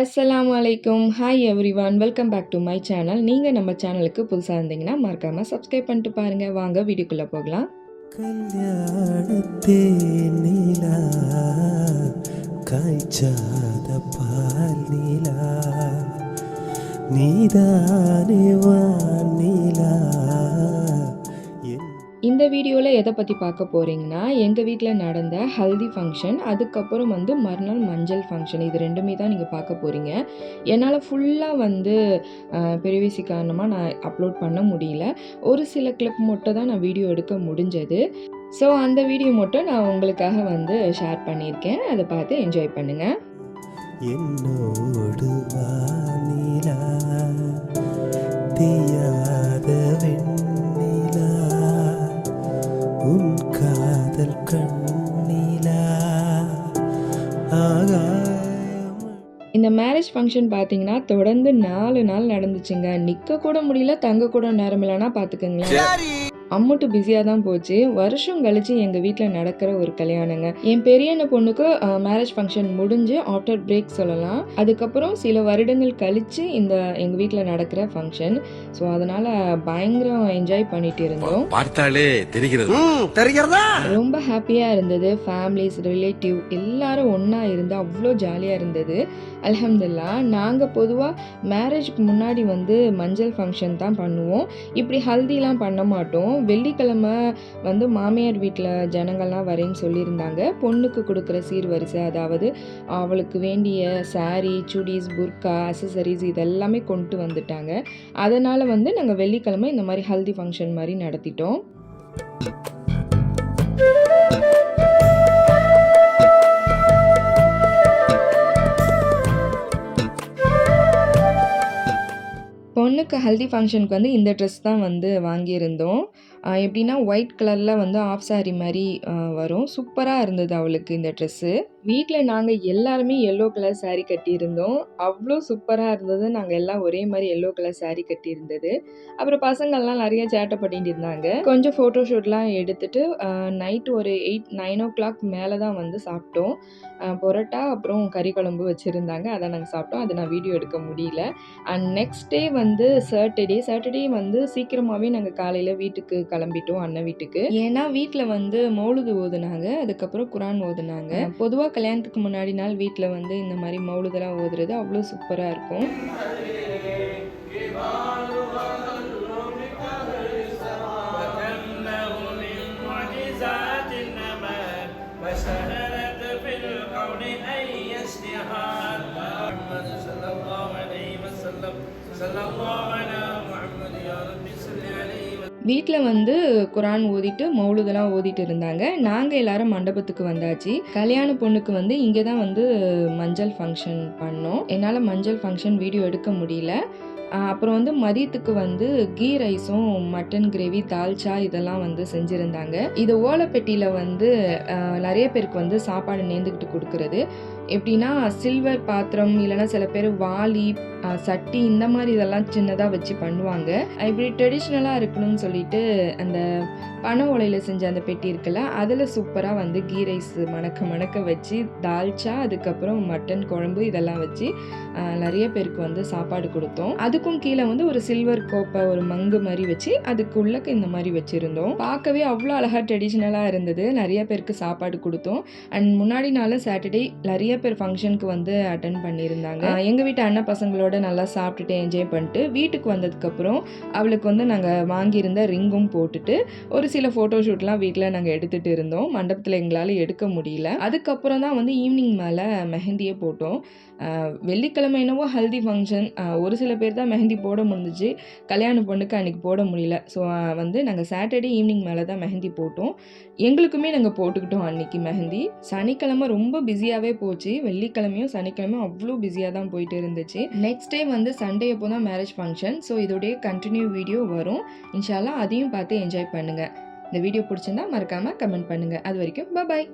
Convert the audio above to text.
அஸ்ஸலாமு அலைக்கும் hi everyone welcome back to my channel நீங்கள் நம்ம சேனலுக்கு புதுசாக இருந்தீங்கன்னா மறக்காமல் சப்ஸ்கிரைப் பண்ணிட்டு பாருங்கள் வாங்க வீடியோக்குள்ளே போகலாம். கல்யாணத்தே நீலா காய்ச்சாத பால் நீலா நீதானே வானிலா நீலா. இந்த வீடியோவில் எதை பற்றி பார்க்க போகிறீங்கன்னா எங்கள் வீட்டில் நடந்த ஹல்தி ஃபங்க்ஷன் அதுக்கப்புறம் வந்து மறுநாள் மஞ்சள் ஃபங்க்ஷன் இது ரெண்டுமே தான் நீங்கள் பார்க்க போகிறீங்க என்னால் ஃபுல்லாக வந்து பிரிவிசி காரணமாக நான் அப்லோட் பண்ண முடியல. ஒரு சில கிளிப் மட்டும் தான் நான் வீடியோ எடுக்க முடிஞ்சது. ஸோ அந்த வீடியோ மட்டும் நான் உங்களுக்காக வந்து ஷேர் பண்ணியிருக்கேன். அதை பார்த்து என்ஜாய் பண்ணுங்கள் என்னோடு இந்த மேரேஜ் ஃபங்க்ஷன் பார்த்தீங்கன்னா தொடர்ந்து நாலு நாள் நடந்துச்சுங்க. நிற்க கூட முடியல தங்க கூட நேரம் இல்லைன்னா பார்த்துக்கோங்களேன் அம்முட்டு பிஸியாக தான் போச்சு. வருஷம் கழிச்சு எங்கள் வீட்டில் நடக்கிற ஒரு கல்யாணங்க. என் பெரியண்ண பொண்ணுக்கு மேரேஜ் ஃபங்க்ஷன் முடிஞ்சு ஆஃப்டர் பிரேக் சொல்லலாம். அதுக்கப்புறம் சில வருடங்கள் கழிச்சு இந்த எங்கள் வீட்டில் நடக்கிற ஃபங்க்ஷன் ஸோ அதனால் பயங்கரம் என்ஜாய் பண்ணிட்டு இருந்தோம். பார்த்தாலே தெரிகிறது. ரொம்ப ஹாப்பியாக இருந்தது. ஃபேமிலிஸ் ரிலேட்டிவ் எல்லாரும் ஒன்றா இருந்து அவ்வளோ ஜாலியாக இருந்தது. அல்ஹம்துலில்லா நாங்கள் பொதுவாக மேரேஜ்க்கு முன்னாடி வந்து மஞ்சள் ஃபங்க்ஷன் தான் பண்ணுவோம். இப்படி ஹல்திலாம் பண்ண மாட்டோம். வெள்ளிக்கிழமை வந்து மாமியார் வீட்டில் ஜனங்கள்லாம் வரேன்னு சொல்லியிருந்தாங்க. பொண்ணுக்கு கொடுக்குற சீர்வரிசை அதாவது அவளுக்கு வேண்டிய சாரீ சுடிஸ் புர்கா அசசரிஸ் இதெல்லாமே கொண்டு வந்துட்டாங்க. அதனால் வந்து நாங்கள் வெள்ளிக்கிழமை இந்த மாதிரி ஹல்தி ஃபங்க்ஷன் மாதிரி நடத்திட்டோம். பொண்ணுக்கு ஹல்தி ஃபங்க்ஷனுக்கு வந்து இந்த ட்ரெஸ் தான் வந்து வாங்கியிருந்தோம். எப்படின்னா ஒயிட் கலரில் வந்து ஆஃப் சாரி மாதிரி வரும். சூப்பராக இருந்தது அவளுக்கு இந்த ட்ரெஸ்ஸு வீட்டில் நாங்கள் எல்லாருமே எல்லோ கலர் saree கட்டியிருந்தோம். அவ்வளோ சூப்பராக இருந்தது. நாங்கள் எல்லாம் ஒரே மாதிரி எல்லோ கலர் saree கட்டியிருந்தது. அப்புறம் பசங்கள்லாம் நிறைய சேட்டை பண்ணிட்டு இருந்தாங்க. கொஞ்சம் ஃபோட்டோ ஷூட்லாம் எடுத்துட்டு நைட் ஒரு எயிட் நைன் ஓ கிளாக் மேலே தான் வந்து சாப்பிட்டோம். பொரோட்டா அப்புறம் கறி குழம்பு வச்சுருந்தாங்க. அதை நாங்கள் சாப்பிட்டோம். அதை நான் வீடியோ எடுக்க முடியல. அண்ட் நெக்ஸ்ட் டே வந்து சாட்டர்டே சாட்டர்டே வந்து சீக்கிரமாகவே நாங்கள் காலையில் வீட்டுக்கு கிளம்பிட்டோம் அண்ணன் வீட்டுக்கு. ஏன்னா வீட்டில் வந்து மௌலுது ஓதுனாங்க அதுக்கப்புறம் குரான் ஓதுனாங்க. பொதுவாக கல்யாணத்துக்கு முன்னாடி நாள் வீட்டில் வந்து இந்த மாதிரி மௌலுதெல்லாம் ஓதுறது அவ்வளோ சூப்பராக இருக்கும். West வீட்டில் வந்து குரான் ஓதிட்டு மௌலுதெல்லாம் ஓதிட்டு இருந்தாங்க. நாங்கள் எல்லாரும் மண்டபத்துக்கு வந்தாச்சு. கல்யாண பொண்ணுக்கு வந்து இங்கே தான் வந்து மஞ்சள் ஃபங்க்ஷன் பண்ணோம். என்னால் மஞ்சள் ஃபங்க்ஷன் வீடியோ எடுக்க முடியல. அப்புறம் வந்து மதியத்துக்கு வந்து கீ ரைஸும் மட்டன் கிரேவி தால்ச்சா இதெல்லாம் வந்து செஞ்சுருந்தாங்க. இது ஓலைப்பெட்டியில் வந்து நிறைய பேருக்கு வந்து சாப்பாடு நேர்ந்துக்கிட்டு கொடுக்கறது. எப்படின்னா சில்வர் பாத்திரம் இல்லைன்னா சில பேர் வாளி சட்டி இந்த மாதிரி இதெல்லாம் சின்னதாக வச்சு பண்ணுவாங்க. இப்படி ட்ரெடிஷ்னலாக இருக்கணும்னு சொல்லிட்டு அந்த பனை ஓலையில் செஞ்ச அந்த பெட்டி இருக்குல்ல அதில் சூப்பராக வந்து கீ ரைஸ் மணக்க மணக்க வச்சு தால்ச்சா அதுக்கப்புறம் மட்டன் குழம்பு இதெல்லாம் வச்சு நிறைய பேருக்கு வந்து சாப்பாடு கொடுத்தோம். அதுக்கும் கீழே வந்து ஒரு சில்வர் கோப்பை ஒரு மங்கு மாதிரி வச்சு அதுக்குள்ளக்கு இந்த மாதிரி வச்சுருந்தோம். பார்க்கவே அவ்வளோ அழகாக ட்ரெடிஷ்னலாக இருந்தது. நிறைய பேருக்கு சாப்பாடு கொடுத்தோம். அண்ட் முன்னாடி நாள் சாட்டர்டே நிறைய பேர் ஃபங்க்ஷனுக்கு வந்து அட்டன் பண்ணியிருந்தாங்க. எங்கள் வீட்டு அண்ணன் பசங்களோட நல்லா சாப்பிட்டுட்டு என்ஜாய் பண்ணிட்டு வீட்டுக்கு வந்ததுக்கப்புறம் அவளுக்கு வந்து நாங்கள் வாங்கியிருந்த ரிங்கும் போட்டுட்டு ஒரு சில ஃபோட்டோ ஷூட்லாம் வீட்டில் நாங்கள் எடுத்துகிட்டு இருந்தோம். மண்டபத்தில் எங்களால் எடுக்க முடியல. அதுக்கப்புறம் தான் வந்து ஈவினிங் மேலே மெஹந்தியே போட்டோம். வெள்ளிக்கிழமை என்னவோ ஹல்தி ஃபங்க்ஷன் ஒரு சில பேர் தான் மெஹந்தி போட முடிஞ்சிச்சு. கல்யாண பொண்ணுக்கு அன்றைக்கி போட முடியல. ஸோ வந்து நாங்கள் சாட்டர்டே ஈவினிங் மேலே தான் மெஹந்தி போட்டோம். எங்களுக்குமே நாங்கள் போட்டுக்கிட்டோம் அன்றைக்கி மெஹந்தி. சனிக்கிழமை ரொம்ப பிஸியாகவே போச்சு. வெள்ளிக்கிழமையும் சனிக்கிழமையும் அவ்வளோ பிஸியாக தான் போயிட்டு இருந்துச்சு. நெக்ஸ்ட் நெக்ஸ்ட் டே வந்து சண்டே அப்போ தான் மேரேஜ் ஃபங்க்ஷன் ஸோ இதோடைய கண்டினியூ வீடியோ வரும். இன்ஷால்லா அதையும் பார்த்து என்ஜாய் பண்ணுங்கள் இந்த வீடியோ பிடிச்சிருந்தா மறக்காமல் கமெண்ட் பண்ணுங்கள் அது வரைக்கும் பாய்